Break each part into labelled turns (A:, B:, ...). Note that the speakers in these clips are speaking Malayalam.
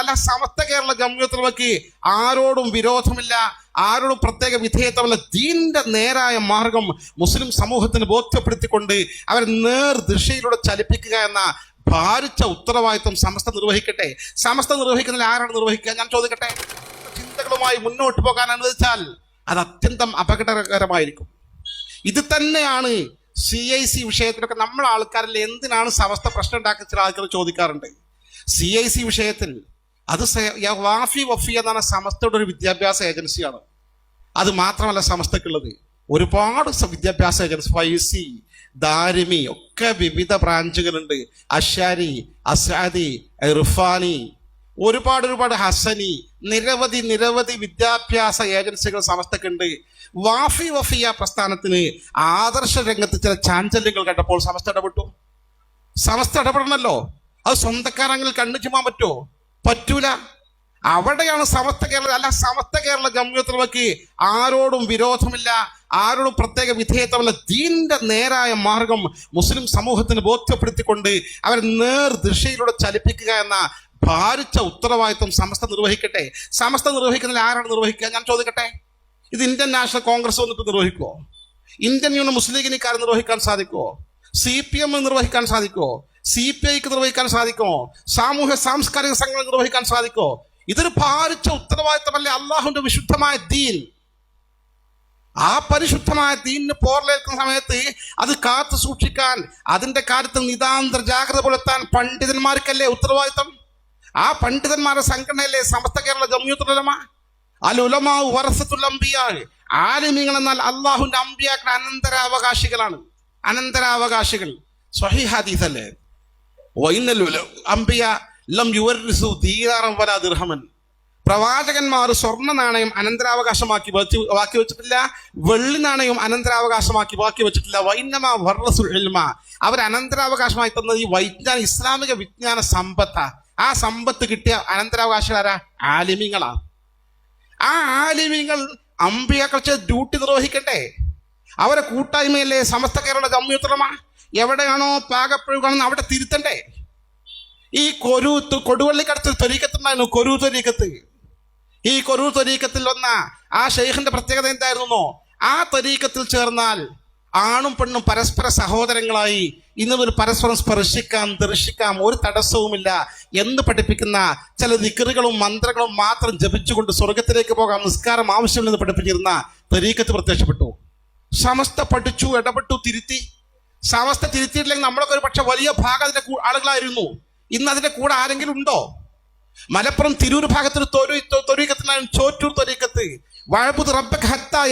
A: അല്ല സമസ്ത കേരള ജമ്മിയത്തുള്ളവർക്ക് ആരോടും വിരോധമില്ല ആരോടും പ്രത്യേക വിധേയത്വമല്ല. ദീന്റെ നേരായ മാർഗം മുസ്ലിം സമൂഹത്തിന് ബോധ്യപ്പെടുത്തിക്കൊണ്ട് അവരെ നേർ ദിശയിലൂടെ ചലിപ്പിക്കുക എന്ന ഭാരിച്ച ഉത്തരവാദിത്വം സമസ്ത നിർവഹിക്കട്ടെ. സമസ്ത നിർവഹിക്കുന്നതിൽ ആരാണ് നിർവഹിക്കുക? ഞാൻ ചോദിക്കട്ടെ? ചിന്തകളുമായി മുന്നോട്ട് പോകാൻ അനുവദിച്ചാൽ അത് അത്യന്തം അപകടകരമായിരിക്കും. ഇത് തന്നെയാണ് സി ഐ സി വിഷയത്തിലൊക്കെ നമ്മൾ ആൾക്കാരിൽ എന്തിനാണ് സമസ്ത പ്രശ്നം ഉണ്ടാക്കുന്ന ചില ആൾക്കാർ ചോദിക്കാറുണ്ട്. സി ഐ സി വിഷയത്തിൽ അത് വാഫി വഫി എന്നാണ് സമസ്തയുടെ ഒരു വിദ്യാഭ്യാസ ഏജൻസിയാണ്. അത് മാത്രമല്ല സമസ്തക്കുള്ളത് ഒരുപാട് വിദ്യാഭ്യാസ ഏജൻസി ഫൈസി ദാരിമി ഒക്കെ വിവിധ ബ്രാഞ്ചുകളുണ്ട്. അഷാരി അസാദി ഇർഫാനി ഒരുപാട് ഒരുപാട് ഹസനി നിരവധി നിരവധി വിദ്യാഭ്യാസ ഏജൻസികൾ സമസ്തക്കുണ്ട് വാഫി വഫിയ പ്രസ്ഥാനത്തിന് ആദർശ രംഗത്ത് ചില ചാഞ്ചല്യങ്ങൾ കണ്ടപ്പോൾ സമസ്ത ഇടപെട്ടു. സമസ്ത ഇടപെടണമല്ലോ അത് സ്വന്തക്കാരെങ്കിൽ കണ്ണു ചുമ്മാൻ പറ്റുമോ? പറ്റൂല. അവിടെയാണ് സമസ്ത കേരള. അല്ല സമസ്ത കേരള ജമ്മിയത്തുള്ളവർക്ക് ആരോടും വിരോധമില്ല ആരോടും പ്രത്യേക വിധേയത്വമല്ല. ദീന്റെ നേരായ മാർഗം മുസ്ലിം സമൂഹത്തിന് ബോധ്യപ്പെടുത്തിക്കൊണ്ട് അവരെ നേർ ദിശയിലൂടെ ചലിപ്പിക്കുക എന്ന ഭാരിച്ച ഉത്തരവാദിത്വം സമസ്ത നിർവഹിക്കട്ടെ. സമസ്ത നിർവഹിക്കുന്നതിൽ ആരാണ് നിർവഹിക്കുക? ഞാൻ ചോദിക്കട്ടെ? ഇത് ഇന്ത്യൻ നാഷണൽ കോൺഗ്രസ് വന്നിട്ട് നിർവഹിക്കുമോ ഇന്ത്യൻ യൂണിയൻ മുസ്ലിം ലീഗിനിക്കാർ നിർവഹിക്കാൻ സാധിക്കുമോ സി പി എം നിർവഹിക്കാൻ സാധിക്കുമോ സി പി ഐക്ക് നിർവഹിക്കാൻ സാധിക്കുമോ സാമൂഹ്യ സാംസ്കാരിക സംഘങ്ങൾക്ക് നിർവഹിക്കാൻ സാധിക്കുമോ ഇതൊരു ഭാരിച്ച ഉത്തരവാദിത്തമല്ലേ? അള്ളാഹുവിന്റെ വിശുദ്ധമായ ദീൻ. ആ പരിശുദ്ധമായ ദീനിന് പോർലേൽക്കുന്ന സമയത്ത് അത് കാത്തു സൂക്ഷിക്കാൻ അതിന്റെ കാര്യത്തിൽ നിതാന്തര ജാഗ്രത പുലർത്താൻ പണ്ഡിതന്മാർക്കല്ലേ ഉത്തരവാദിത്തം? ആ പണ്ഡിതന്മാരുടെ സംഘടനയല്ലേ സമസ്ത കേരള ജമ്യൂത്തുലമ അലുലമാവ് വറസത്തുൽ ആലിമികൾ എന്നാൽ അള്ളാഹുവിന്റെ അമ്പിയാക്കളുടെ അനന്തരാവകാശികളാണ്. അനന്തരാവകാശികൾ. സ്വഹി ഹദീസ് അല്ലേ ലം പ്രവാചകന്മാർ സ്വർണ നാണയം അനന്തരാവകാശമാക്കി ബാക്കി വെച്ചിട്ടില്ല വെള്ളി നാണയം അനന്തരാവകാശമാക്കി ബാക്കി വെച്ചിട്ടില്ല. വൈന്നമ വർറസുൽ അവർ അനന്തരാവകാശമായി തന്നത് ഈ വൈജ്ഞാന ഇസ്ലാമിക വിജ്ഞാന സമ്പത്ത. ആ സമ്പത്ത് കിട്ടിയ അനന്തരാവകാശികളാരാ? ആലിമിങ്ങളാ. ആ ആലിമിങ്ങൾ അമ്പിയാക്കൾ ചെയ്ത് ഡ്യൂട്ടി നിർവഹിക്കട്ടെ അവരെ കൂട്ടായ്മയല്ലേ സമസ്ത കേരള ജമ്മിയുത്തരമ എവിടെയാണോ പാകപ്പഴുകാണെന്ന് അവിടെ തിരുത്തണ്ടേ? ഈ കൊരു കൊടുവള്ളിക്കടത്ത് തൊരീക്കത്തുണ്ടായിരുന്നു കൊരു തൊരീക്കത്ത് ഈ കൊരു തൊരീക്കത്തിൽ വന്ന ആ ഷെയ്ഖിന്റെ പ്രത്യേകത എന്തായിരുന്നോ ആ തൊരീക്കത്തിൽ ചേർന്നാൽ ആണും പെണ്ണും പരസ്പര സഹോദരങ്ങളായി ഇന്ന് ഒരു പരസ്പരം സ്പർശിക്കാം ദർശിക്കാം ഒരു തടസ്സവുമില്ല എന്ന് പഠിപ്പിക്കുന്ന ചില നിക്കറികളും മന്ത്രങ്ങളും മാത്രം ജപിച്ചുകൊണ്ട് സ്വർഗത്തിലേക്ക് പോകാം നിസ്കാരം ആവശ്യമില്ലെന്ന് പഠിപ്പിച്ചിരുന്ന തൊരീക്കത്ത് പ്രത്യക്ഷപ്പെട്ടു. സമസ്ത പഠിച്ചു ഇടപെട്ടു തിരുത്തി. സമസ്ത തിരുത്തിയിട്ടില്ലെങ്കിൽ നമ്മളൊക്കെ ഒരു പക്ഷെ വലിയ ഭാഗം അതിന്റെ ആളുകളായിരുന്നു. ഇന്ന് അതിന്റെ കൂടെ ആരെങ്കിലും ഉണ്ടോ? മലപ്പുറം തിരൂർ ഭാഗത്ത് തൊരു തൊരീക്കത്തിനാണ് ചോറ്റൂർ തൊരീക്കത്ത് വഴബുദ് റബ്ബക്ക് ഹത്താ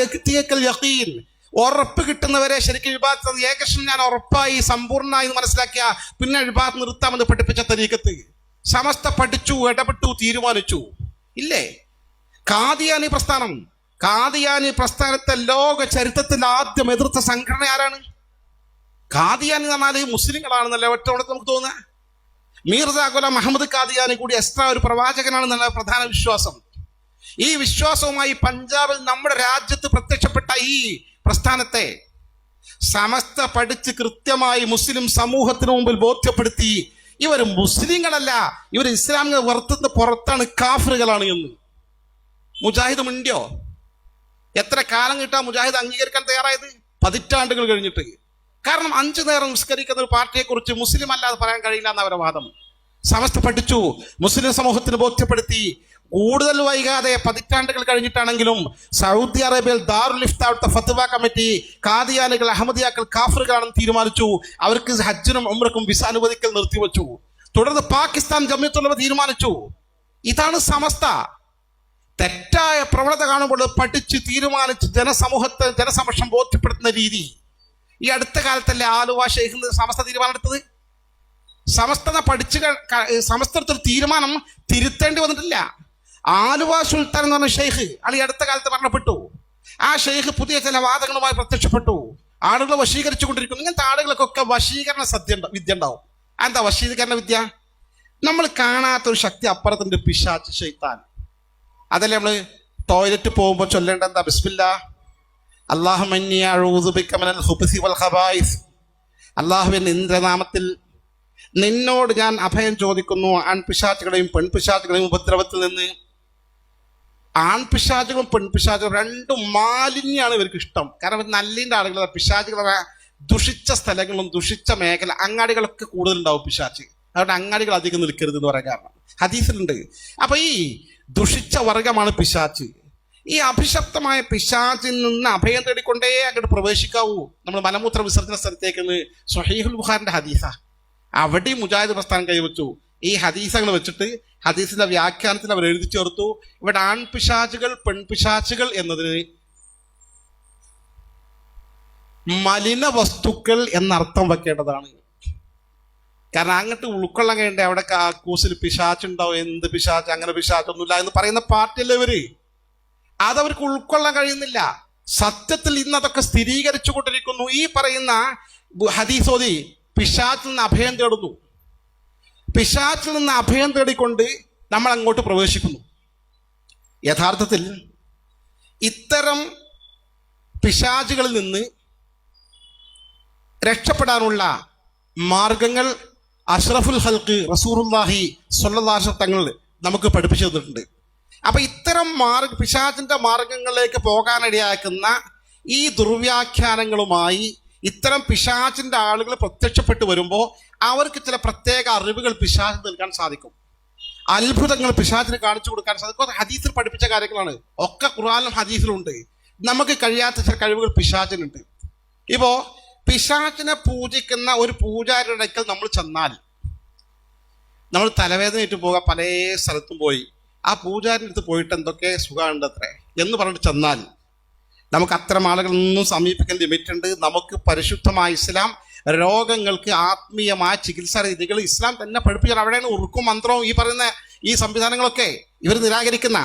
A: ഉറപ്പ് കിട്ടുന്നവരെ ശരിക്കും വിഭാഗത്ത് ഏകദേശം ഞാൻ ഉറപ്പായി സമ്പൂർണമായി മനസ്സിലാക്കിയ പിന്നെ വിഭാഗത്ത് നിർത്താമെന്ന് പഠിപ്പിച്ച തരീക്കത്ത് സമസ്ത പഠിച്ചു ഇടപെട്ടു തീരുമാനിച്ചു. ഇല്ലേ? കാദിയാനി പ്രസ്ഥാനം. കാദിയാനി പ്രസ്ഥാനത്തെ ലോക ചരിത്രത്തിൽ ആദ്യം എതിർത്ത സംഘടന ആരാണ്? കാദിയാനി എന്ന് പറഞ്ഞാൽ മുസ്ലിങ്ങളാണെന്നല്ലേ ഒറ്റ നമുക്ക് തോന്നുക മീർസ കൊല മുഹമ്മദ് കാദിയാനി കൂടി എക്സ്ട്രാ ഒരു പ്രവാചകനാണെന്നുള്ള പ്രധാന വിശ്വാസം. ഈ വിശ്വാസവുമായി പഞ്ചാബിൽ നമ്മുടെ രാജ്യത്ത് പ്രത്യക്ഷപ്പെട്ട ഈ പ്രസ്ഥാനത്തെ സമസ്ത പഠിച്ച് കൃത്യമായി മുസ്ലിം സമൂഹത്തിന് മുമ്പിൽ ബോധ്യപ്പെടുത്തി ഇവർ മുസ്ലിങ്ങളല്ല ഇവർ ഇസ്ലാമിനെ വർത്തുന്ന പുറത്താണ് കാഫറുകളാണ് എന്ന്. മുജാഹിദ് മിണ്ടിയോ? എത്ര കാലം കിട്ടാ മുജാഹിദ് അംഗീകരിക്കാൻ തയ്യാറായത്? പതിറ്റാണ്ടുകൾ കഴിഞ്ഞിട്ട്. കാരണം അഞ്ചു നേരം നിസ്കരിക്കുന്ന ഒരു പാർട്ടിയെ കുറിച്ച് മുസ്ലിം അല്ലാതെ പറയാൻ കഴിയില്ല എന്ന അവരുടെ വാദം. സമസ്ത പഠിച്ചു. മുസ്ലിം സമൂഹത്തിന് ബോധ്യപ്പെടുത്തി. കൂടുതൽ വൈകാതെ പതിറ്റാണ്ടുകൾ കഴിഞ്ഞിട്ടാണെങ്കിലും സൗദി അറേബ്യയിൽ ദാറുൽ ലിഫ്താവിട്ട ഫത്തുവ കമ്മിറ്റി കാദിയാനികൾ അഹമ്മദിയാക്കൾ കാഫറുകളാണെന്ന് തീരുമാനിച്ചു. അവർക്ക് ഹജ്ജിനും ഉമ്രക്കും വിസ അനുവദിക്കൽ നിർത്തിവെച്ചു. തുടർന്ന് പാകിസ്ഥാൻ ജമ്യത്തുള്ളവ തീരുമാനിച്ചു. ഇതാണ് സമസ്ത. തെറ്റായ പ്രവണത കാണുമ്പോൾ പഠിച്ച് തീരുമാനിച്ച് ജനസമൂഹത്തെ ജനസമക്ഷം ബോധ്യപ്പെടുത്തുന്ന രീതി. ഈ അടുത്ത കാലത്തല്ലേ ആലുവ ഷെയ്ഖ് സമസ്ത തീരുമാനം എടുത്തത് സമസ്ത പഠിച്ച് ക- ക- സമസ്ത എടുത്തൊരു തീരുമാനം തിരുത്തേണ്ടി വന്നിട്ടില്ല. ആലുവ സുൽത്താൻ എന്ന് പറഞ്ഞ ഷെയ്ഖ് അയാൾ ഈ അടുത്ത കാലത്ത് മരണപ്പെട്ടു. ആ ഷെയ്ഖ് പുതിയ ചില വാദങ്ങളുമായി പ്രത്യക്ഷപ്പെട്ടു. ആളുകളെ വശീകരിച്ചു കൊണ്ടിരിക്കുന്നു ഇങ്ങനത്തെ ആളുകൾക്കൊക്കെ വശീകരണ സദ്യ വിദ്യ ഉണ്ടാവും. എന്താ വശീകരണ വിദ്യ? നമ്മൾ കാണാത്ത ഒരു ശക്തി അപ്പുറത്തുണ്ട് പിശാച്ച് ഷെയ്ത്താൻ. അതല്ലേ നമ്മൾ ടോയ്ലറ്റ് പോകുമ്പോൾ ചൊല്ലേണ്ട എന്താ? ബിസ്മില്ല. അള്ളാഹുവിന്റെ ഇന്ദ്രനാമത്തിൽ നിന്നോട് ഞാൻ അഭയം ചോദിക്കുന്നു. ആൺപിശാചുകളെയും പെൺപിശാചുകളെയും ഉപദ്രവത്തിൽ നിന്ന്. ആൺപിശാചുകളും പെൺപിശാചുകളും രണ്ടും മാലിന്യാണ് ഇവർക്ക് ഇഷ്ടം. കാരണം നല്ലിന്റെ ആളുകളാണ് പിശാചുകളെ ദുഷിച്ച സ്ഥലങ്ങളും ദുഷിച്ച മേഖല അങ്ങാടികളൊക്കെ കൂടുതലുണ്ടാവും പിശാച്ച് അതുകൊണ്ട് അങ്ങാടികൾ അധികം നിൽക്കരുത് എന്ന് പറയാൻ കാരണം. ഹദീസിലുണ്ട്. അപ്പൊ ഈ ദുഷിച്ച വർഗമാണ് പിശാച്ച് ഈ അഭിശപ്തമായ പിശാചിൽ നിന്ന് അഭയം തേടിക്കൊണ്ടേ അങ്ങോട്ട് പ്രവേശിക്കാവൂ. നമ്മൾ മലമൂത്ര വിസർജന സ്ഥലത്തേക്ക് നിന്ന് സ്വഹീഹുൽ ബുഖാറിന്റെ ഹദീസ. അവിടെ മുജാഹിദ് പ്രസ്ഥാനം കൈവച്ചു. ഈ ഹദീസകൾ വെച്ചിട്ട് ഹദീസിന്റെ വ്യാഖ്യാനത്തിൽ അവർ എഴുതി ചേർത്തു. ഇവിടെ ആൺപിശാചുകൾ പെൺപിശാചുകൾ എന്നതിന് മലിന വസ്തുക്കൾ എന്നർത്ഥം വെക്കേണ്ടതാണ്. കാരണം അങ്ങോട്ട് ഉൾക്കൊള്ളാൻ കഴിയണ്ടേ അവിടെ കൂസിൽ പിശാച്ചുണ്ടാവും എന്ത് പിശാച്ച് അങ്ങനെ പിശാച്ചൊന്നുമില്ല എന്ന് പറയുന്ന പാർട്ടിയല്ലേ ഇവർ. അതവർക്ക് ഉൾക്കൊള്ളാൻ കഴിയുന്നില്ല. സത്യത്തിൽ ഇന്ന് അതൊക്കെ സ്ഥിരീകരിച്ചു കൊണ്ടിരിക്കുന്നു. ഈ പറയുന്ന ഹദീസോദി പിശാച്ചിൽ നിന്ന് അഭയം തേടുന്നു. പിശാച്ചിൽ നിന്ന് അഭയം തേടിക്കൊണ്ട് നമ്മൾ അങ്ങോട്ട് പ്രവേശിക്കുന്നു. യഥാർത്ഥത്തിൽ ഇത്തരം പിശാചുകളിൽ നിന്ന് രക്ഷപ്പെടാനുള്ള മാർഗങ്ങൾ അഷ്റഫുൽ ഹൽക്ക് റസൂറുല്ലാഹി വാഹി തങ്ങൾ നമുക്ക് പഠിപ്പിച്ചു തന്നിട്ടുണ്ട്. അപ്പൊ ഇത്തരം മാർഗ പിശാചിന്റെ മാർഗങ്ങളിലേക്ക് പോകാനിടയാക്കുന്ന ഈ ദുർവ്യാഖ്യാനങ്ങളുമായി ഇത്തരം പിശാചിന്റെ ആളുകൾ പ്രത്യക്ഷപ്പെട്ടു വരുമ്പോൾ അവർക്ക് ചില പ്രത്യേക അറിവുകൾ പിശാചിന് നൽകാൻ സാധിക്കും. അത്ഭുതങ്ങൾ പിശാചിന് കാണിച്ചു കൊടുക്കാൻ സാധിക്കും. ഹദീസിൽ പഠിപ്പിച്ച കാര്യങ്ങളാണ്. ഒക്കെ ഖുറാനും ഹദീസിലുണ്ട്. നമുക്ക് കഴിയാത്ത ചില കഴിവുകൾ പിശാചിനുണ്ട്. ഇപ്പോ പിശാചിനെ പൂജിക്കുന്ന ഒരു പൂജാരിയുടെ നമ്മൾ ചെന്നാൽ നമ്മൾ തലവേദനയിട്ട് പോകാൻ പല സ്ഥലത്തും പോയി. ആ പൂജാരിന്റെ അടുത്ത് പോയിട്ട് എന്തൊക്കെ സുഖമുണ്ടത്രേ? എന്ന് പറഞ്ഞിട്ട് ചെന്നാൽ നമുക്ക് അത്തരം ആളുകളൊന്നും സമീപിക്കാൻ ലിമിറ്റ് ഉണ്ട്. നമുക്ക് പരിശുദ്ധമായ ഇസ്ലാം രോഗങ്ങൾക്ക് ആത്മീയമായ ചികിത്സാ രീതികൾ ഇസ്ലാം തന്നെ പഠിപ്പിച്ചാൽ അവിടെയാണ് ഉറുക്കും മന്ത്രവും ഈ പറയുന്ന ഈ സംവിധാനങ്ങളൊക്കെ ഇവർ നിരാകരിക്കുന്ന.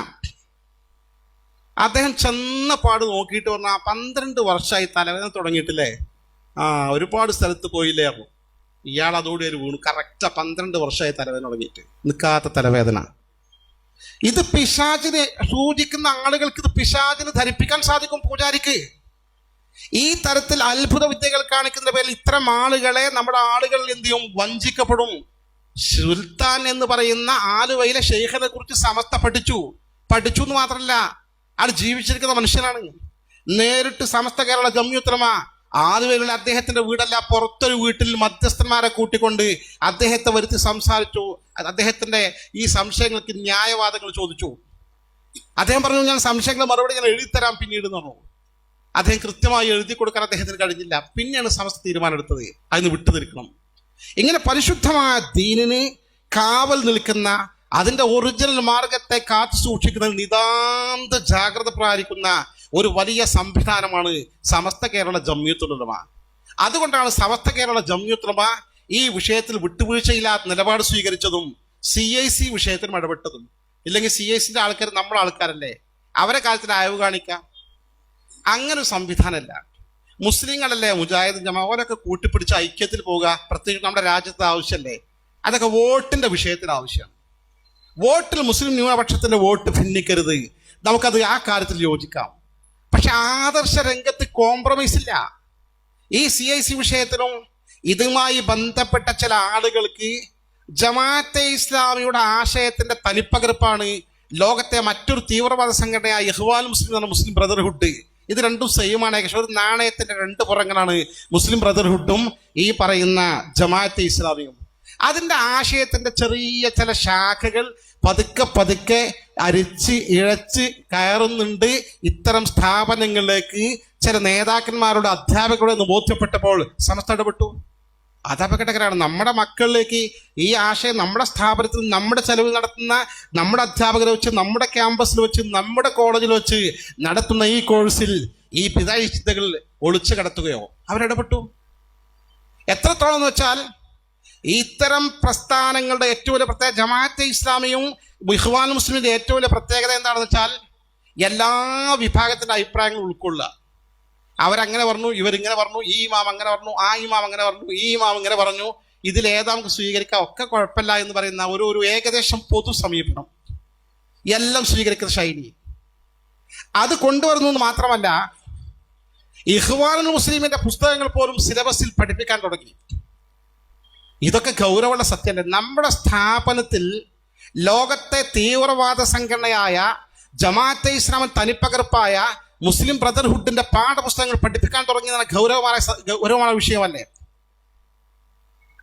A: അദ്ദേഹം ചെന്ന പാട് നോക്കിയിട്ട് പറഞ്ഞാൽ പന്ത്രണ്ട് വർഷമായി തലവേദന തുടങ്ങിയിട്ടില്ലേ? ആ ഒരുപാട് സ്ഥലത്ത് പോയില്ലേ? അപ്പോൾ ഇയാൾ അതോടെ ഒരു വീണു. കറക്റ്റാ പന്ത്രണ്ട് വർഷമായി തലവേദന തുടങ്ങിയിട്ട്. നിൽക്കാത്ത തലവേദന. ഇത് പിശാചിനെ സൂചിക്കുന്ന ആളുകൾക്ക് ഇത് പിശാചിന് ധരിപ്പിക്കാൻ സാധിക്കും പൂജാരിക്ക്. ഈ തരത്തിൽ അത്ഭുത വിദ്യകൾ കാണിക്കുന്ന പേരിൽ ഇത്തരം ആളുകളെ നമ്മുടെ ആളുകൾ എന്ത് ചെയ്യും? വഞ്ചിക്കപ്പെടും. സുൽത്താൻ എന്ന് പറയുന്ന ആലുവയിലെ ഷെയ്ഖിനെ കുറിച്ച് സമസ്ത പഠിച്ചു. പഠിച്ചു എന്ന് മാത്രമല്ല ആൾ ജീവിച്ചിരിക്കുന്ന മനുഷ്യനാണ്. നേരിട്ട് സമസ്ത കേരള ജമ്യുത്തരമ ആലുവയിലുള്ള അദ്ദേഹത്തിന്റെ വീടല്ല പുറത്തൊരു വീട്ടിൽ മധ്യസ്ഥന്മാരെ കൂട്ടിക്കൊണ്ട് അദ്ദേഹത്തെ വരുത്തി സംസാരിച്ചു. അദ്ദേഹത്തിന്റെ ഈ സംശയങ്ങൾക്ക് ന്യായവാദങ്ങൾ ചോദിച്ചു. അദ്ദേഹം പറഞ്ഞു ഞാൻ സംശയങ്ങൾ മറുപടി ഞാൻ എഴുതിത്തരാം പിന്നീട് എന്ന് പറഞ്ഞു. അദ്ദേഹം കൃത്യമായി എഴുതി കൊടുക്കാൻ അദ്ദേഹത്തിന് കഴിഞ്ഞില്ല. പിന്നെയാണ് സമസ്ത തീരുമാനമെടുത്തത്. അതിന് വിട്ടു നിൽക്കണം ഇങ്ങനെ പരിശുദ്ധമായ ദീനിന് കാവൽ നിൽക്കുന്ന അതിന്റെ ഒറിജിനൽ മാർഗത്തെ കാത്തു സൂക്ഷിക്കുന്ന നിതാന്ത ജാഗ്രത പ്രാപിക്കുന്ന ഒരു വലിയ സംവിധാനമാണ് സമസ്ത കേരള ജമ്യത്തുലമ അതുകൊണ്ടാണ് സമസ്ത കേരള ജമ്യൂത്തുലമ ഈ വിഷയത്തിൽ വിട്ടുവീഴ്ചയില്ലാത്ത നിലപാട് സ്വീകരിച്ചതും സി ഐ സി വിഷയത്തിനും ഇടപെട്ടതും ഇല്ലെങ്കിൽ സി ഐ സിന്റെ ആൾക്കാർ നമ്മുടെ ആൾക്കാരല്ലേ? അവരെ കാലത്തിൽ അയവ് കാണിക്കാം. അങ്ങനെ ഒരു സംവിധാനമല്ല മുസ്ലിങ്ങളല്ലേ മുജാഹിദ് ജമാ അവരൊക്കെ കൂട്ടിപ്പിടിച്ച് ഐക്യത്തിൽ പോവുക. പ്രത്യേകിച്ച് നമ്മുടെ രാജ്യത്തെ ആവശ്യമല്ലേ അതൊക്കെ വോട്ടിന്റെ വിഷയത്തിന് ആവശ്യമാണ്. വോട്ടിൽ മുസ്ലിം ന്യൂനപക്ഷത്തിന്റെ വോട്ട് ഭിന്നിക്കരുത്. നമുക്കത് ആ കാര്യത്തിൽ യോജിക്കാം. പക്ഷെ ആദർശ രംഗത്ത് കോംപ്രമൈസ് ഇല്ല. ഈ സി ഐ സി വിഷയത്തിലും ഇതുമായി ബന്ധപ്പെട്ട ചില ആളുകൾക്ക് ജമാഅത്തെ ഇസ്ലാമിയുടെ ആശയത്തിന്റെ തനിപ്പകർപ്പാണ് ലോകത്തെ മറ്റൊരു തീവ്രവാദ സംഘടനയായ ഇഹ്വാൽ മുസ്ലിം എന്ന മുസ്ലിം ബ്രദർഹുഡ്. ഇത് രണ്ടും സെയിമാണ് ഏകദേശം ഒരു നാണയത്തിന്റെ രണ്ട് പുറങ്ങളാണ് മുസ്ലിം ബ്രദർഹുഡും ഈ പറയുന്ന ജമാഅത്തെ ഇസ്ലാമിയും. അതിന്റെ ആശയത്തിന്റെ ചെറിയ ചില ശാഖകൾ പതുക്കെ പതുക്കെ അരിച്ച് ഇഴച്ച് കയറുന്നുണ്ട്. ഇത്തരം സ്ഥാപനങ്ങളിലേക്ക് ചില നേതാക്കന്മാരുടെ അധ്യാപകരുടെ ബോധ്യപ്പെട്ടപ്പോൾ സമസ്ത ഇടപെട്ടു. അത് അപകടകരമാണ് നമ്മുടെ മക്കളിലേക്ക് ഈ ആശയം നമ്മുടെ സ്ഥാപനത്തിൽ നമ്മുടെ ചെലവിൽ നടത്തുന്ന നമ്മുടെ അധ്യാപകരെ വെച്ച് നമ്മുടെ ക്യാമ്പസിൽ വെച്ച് നമ്മുടെ കോളേജിൽ വെച്ച് നടത്തുന്ന ഈ കോഴ്സിൽ ഈ പിതായി ഒളിച്ചു കടത്തുകയോ അവരിടപെട്ടു? എത്രത്തോളം എന്ന് വെച്ചാൽ ഇത്തരം പ്രസ്ഥാനങ്ങളുടെ ഏറ്റവും വലിയ പ്രത്യേക ജമാഅത്തെ ഇസ്ലാമിയും ബിഹ്വാൻ മുസ്ലിമിന്റെ ഏറ്റവും വലിയ പ്രത്യേകത എന്താണെന്ന് വെച്ചാൽ എല്ലാ വിഭാഗത്തിന്റെ അഭിപ്രായങ്ങളും ഉൾക്കൊള്ളുക. അവരങ്ങനെ പറഞ്ഞു ഇവരിങ്ങനെ പറഞ്ഞു ഈ ഇമാം അങ്ങനെ പറഞ്ഞു ആ ഇമാം അങ്ങനെ പറഞ്ഞു ഈ ഇമാം ഇങ്ങനെ പറഞ്ഞു. ഇതിൽ ഏതാ നമുക്ക് സ്വീകരിക്കാം? ഒക്കെ കുഴപ്പമില്ല എന്ന് പറയുന്ന ഒരു ഒരു ഏകദേശം പൊതു സമീപനം. എല്ലാം സ്വീകരിക്കുന്ന ശൈലി. അത് കൊണ്ടുവരുന്നു എന്ന് മാത്രമല്ല ഇഹ്വാനുൽ മുസ്ലിമിന്റെ പുസ്തകങ്ങൾ പോലും സിലബസിൽ പഠിപ്പിക്കാൻ തുടങ്ങി. ഇതൊക്കെ ഗൗരവമുള്ള സത്യം നമ്മുടെ സ്ഥാപനത്തിൽ ലോകത്തെ തീവ്രവാദ സംഘടനയായ ജമാഅത്തെ ഇസ്ലാമിൻ തനിപ്പകർപ്പായ മുസ്ലിം ബ്രദർഹുഡിന്റെ പാഠപുസ്തകങ്ങൾ പഠിപ്പിക്കാൻ തുടങ്ങിയതാണ് ഗൗരവമായ ഗൗരവമായ വിഷയമല്ലേ?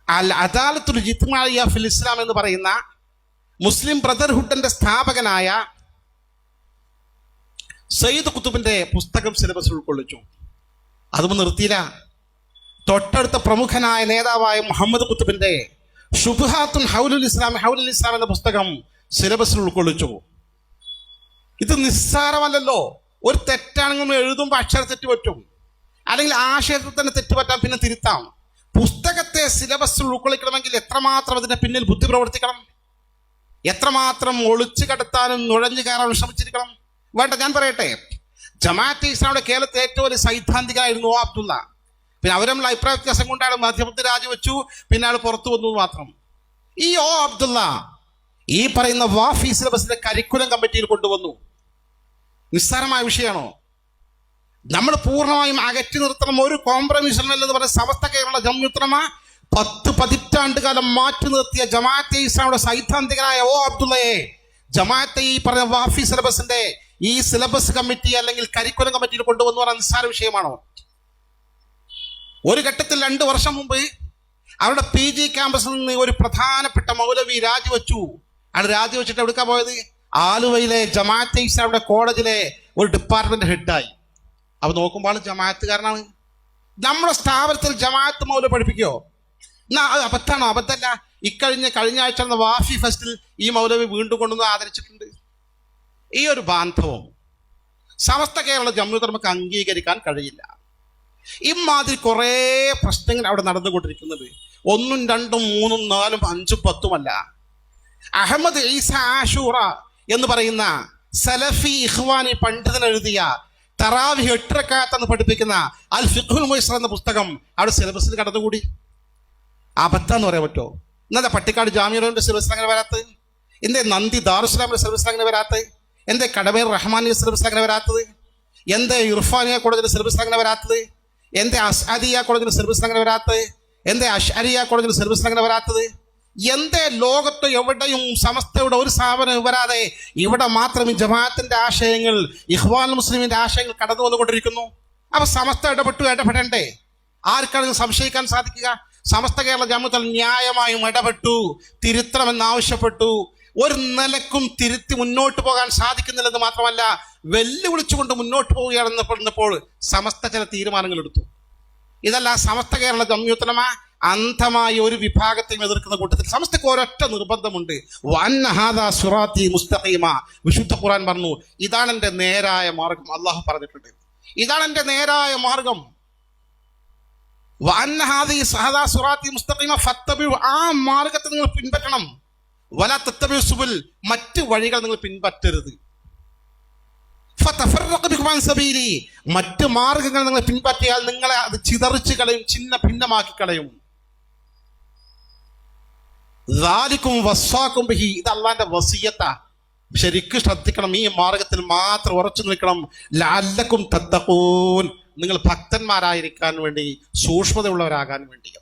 A: അൽ അദാലത്തുൽ ജിത്മായ ഫിൽ ഇസ്ലാം എന്ന് പറയുന്ന മുസ്ലിം ബ്രദർഹുഡിന്റെ സ്ഥാപകനായ സയ്യിദ് കുത്തുബിന്റെ പുസ്തകം സിലബസ് ഉൾക്കൊള്ളിച്ചു. അതും നിർത്തിയില്ല. തൊട്ടടുത്ത പ്രമുഖനായ നേതാവായ മുഹമ്മദ് കുത്തുബിന്റെ ഷുബുഹാത്തുൻ ഹൗലുൽ ഇസ്ലാം ഹൗലുൽ ഇസ്ലാം എന്ന പുസ്തകം സിലബസിൽ ഉൾക്കൊള്ളിച്ചു. ഇത് നിസ്സാരമല്ലല്ലോ. ഒരു തെറ്റാണെങ്കിൽ നമ്മൾ എഴുതുമ്പോൾ അക്ഷര തെറ്റ് പറ്റും. അല്ലെങ്കിൽ ആശയത്തിൽ തന്നെ തെറ്റ് പറ്റാം പിന്നെ തിരുത്താം. പുസ്തകത്തെ സിലബസ് ഉൾക്കൊള്ളിക്കണമെങ്കിൽ എത്രമാത്രം അതിന്റെ പിന്നിൽ ബുദ്ധി പ്രവർത്തിക്കണം? എത്രമാത്രം ഒളിച്ചു കടത്താനും നുഴഞ്ഞു കയറാനും ശ്രമിച്ചിരിക്കണം? വേണ്ട ഞാൻ പറയട്ടെ. ജമാഅത്തെ ഇസ്ലാമിയുടെ കേരളത്തിൽ ഏറ്റവും വലിയ സൈദ്ധാന്തികനായിരുന്നു ഓ അബ്ദുള്ള. പിന്നെ അവരും അഭിപ്രായ വ്യത്യാസം കൊണ്ടാണ് അയാൾ മാധ്യമത്തിൽ രാജിവെച്ചു. പിന്നെ അയാൾ പുറത്തു വന്നു മാത്രം. ഈ ഓ അബ്ദുള്ള ഈ പറയുന്ന വാഫി സിലബസിന്റെ കരിക്കുലം കമ്മിറ്റിയിൽ കൊണ്ടുവന്നു. നിസ്സാരമായ വിഷയമാണോ? നമ്മൾ പൂർണമായും അകറ്റി നിർത്തണം. ഒരു കോംപ്രമൈസും അല്ലെന്ന് പറഞ്ഞ സമസ്ത കേരള ജംയുത്തമ പത്ത് പതിറ്റാണ്ട് കാലം മാറ്റി നിർത്തിയ ജമാഅത്തെ ഇസ്ലാമിയുടെ സൈദ്ധാന്തികനായ ഓ അബ്ദുള്ളയെ ജമാഅത്തെ ഈ പറഞ്ഞ വാഫി സിലബസിന്റെ ഈ സിലബസ് കമ്മിറ്റി അല്ലെങ്കിൽ കരിക്കുലം കമ്മിറ്റിയിൽ കൊണ്ടുവന്നു പറഞ്ഞ നിസ്സാര വിഷയമാണോ? ഒരു ഘട്ടത്തിൽ രണ്ട് വർഷം മുമ്പ് അവരുടെ പി ജി ക്യാമ്പസിൽ നിന്ന് ഒരു പ്രധാനപ്പെട്ട മൗലവി രാജിവെച്ചു. അയാൾ രാജിവെച്ചിട്ട് എവിടുക്കാ പോയത്? ആലുവയിലെ ജമാഅത്തെ ഇസ്ലാമിയുടെ കോളേജിലെ ഒരു ഡിപ്പാർട്ട്മെന്റ് ഹെഡായി അപ്പൊ നോക്കുമ്പോൾ ജമാഅത്ത് ജമാഅത്തുകാരനാണ്. നമ്മുടെ സ്ഥാപനത്തിൽ ജമാഅത്ത് മൗല പഠിപ്പിക്കോ? എന്നാ അത് അബദ്ധാണോ അബദ്ധല്ല ഇക്കഴിഞ്ഞ കഴിഞ്ഞ ആഴ്ച നടന്ന വാഫി ഫെസ്റ്റിൽ ഈ മൗലവി വീണ്ടും കൊണ്ടുവന്ന് ആദരിച്ചിട്ടുണ്ട്. ഈ ഒരു ബാന്ധവം സമസ്ത കേരള ജമ്മു നമുക്ക് അംഗീകരിക്കാൻ കഴിയില്ല. ഇമാതിരി കുറേ പ്രശ്നങ്ങൾ അവിടെ നടന്നുകൊണ്ടിരിക്കുന്നത്. ഒന്നും രണ്ടും മൂന്നും നാലും അഞ്ചും പത്തുമല്ല. അഹമ്മദ് ഈസ ആഷൂറ എന്ന് പറയുന്ന സലഫി ഇഹ്വാനി പണ്ഡിതൻ എഴുതിയ തറാവി എട്ടരക്കാത്തെന്ന് പഠിപ്പിക്കുന്ന അൽ ഫിഖുൽ മൊയ്സർ എന്ന പുസ്തകം അവിടെ സിലബസിൽ കടന്നുകൂടി. അബദ്ധമെന്ന് പറയാൻ പറ്റുമോ? ഇന്നത്തെ പട്ടിക്കാട് ജാമ്യറിന്റെ സിലബസ് അങ്ങനെ വരാത്തത്? എന്തേ നന്ദി ദാറുസ്ലാമിന്റെ സിലബസ് അങ്ങനെ വരാത്തത്? എന്തേ കടമേർ റഹ്മാനിയുടെ സിലബസ് അങ്ങനെ വരാത്തത്? എന്തേ ഇർഫാനിയ കോളേജിന്റെ സിലബസ് അങ്ങനെ വരാത്തത്? എന്തേ അസാദിയ കോളേജിന്റെ സിലബസ് അങ്ങനെ വരാത്തത്? എന്തേ അഷാരിയ കോളേജിന്റെ സിലബസ് അങ്ങനെ വരാത്തത്? എന്തേ ലോകത്ത് എവിടെയും സമസ്തയുടെ ഒരു സ്ഥാപനം വരാതെ ഇവിടെ മാത്രം ഈ ജമാഅത്തിന്റെ ആശയങ്ങൾ ഇഹ്വാൻ മുസ്ലിമിന്റെ ആശയങ്ങൾ കടന്നു വന്നുകൊണ്ടിരിക്കുന്നു? അപ്പൊ സമസ്ത ഇടപെട്ടു ഇടപെടണ്ടേ? ആർക്കാണ് ഇത് സംശയിക്കാൻ സാധിക്കുക? സമസ്ത കേരള ജമ്മുത്തൽ ന്യായമായും ഇടപെട്ടു തിരുത്തണമെന്ന് ആവശ്യപ്പെട്ടു ഒരു നിലക്കും തിരുത്തി മുന്നോട്ട് പോകാൻ സാധിക്കുന്നില്ലെന്ന് മാത്രമല്ല വെല്ലുവിളിച്ചുകൊണ്ട് മുന്നോട്ട് പോവുകയാണെന്ന് പറഞ്ഞപ്പോൾ സമസ്ത ചില തീരുമാനങ്ങൾ എടുത്തു. ഇതല്ല സമസ്ത കേരള ജമ്യൂത്തലമ അന്ധമായി ഒരു വിഭാഗത്തെയും എതിർക്കുന്ന കൂട്ടത്തിൽ സമസ്തക്ക് ഒരൊറ്റ നിർബന്ധമുണ്ട്. സുറാത്തി മുസ്തഖീമ. വിശുദ്ധ ഖുറാൻ പറഞ്ഞു ഇതാണ് എന്റെ നേരായ മാർഗം. അള്ളാഹു പറഞ്ഞിട്ടുണ്ട്. ഇതാണ് എന്റെ നേരായ മാർഗം. സുറാത്തി മുസ്തഖീമ ആ മാർഗത്തെ നിങ്ങൾ പിൻപറ്റണം. വല തത്തബിഉ സുബുൽ. മറ്റ് വഴികൾ നിങ്ങൾ പിൻപറ്റരുത്. സബീലി. മറ്റ് മാർഗങ്ങൾ നിങ്ങൾ പിൻപറ്റിയാൽ നിങ്ങളെ അത് ചിതറിച്ച് കളയും ചിന്ന ഭിന്നമാക്കി കളയും. ദാലിക്കും വസ്വാക്കും ബിഹി ഇത് അള്ളാന്റെ വസീയത്ത. ശരിക്കും ശ്രദ്ധിക്കണം. ഈ മാർഗത്തിൽ മാത്രം ഉറച്ചു നിൽക്കണം. ലാല്ലക്കും തത്തക്കൂൻ നിങ്ങൾ ഭക്തന്മാരായിരിക്കാൻ വേണ്ടി സൂക്ഷ്മതയുള്ളവരാകാൻ വേണ്ടി.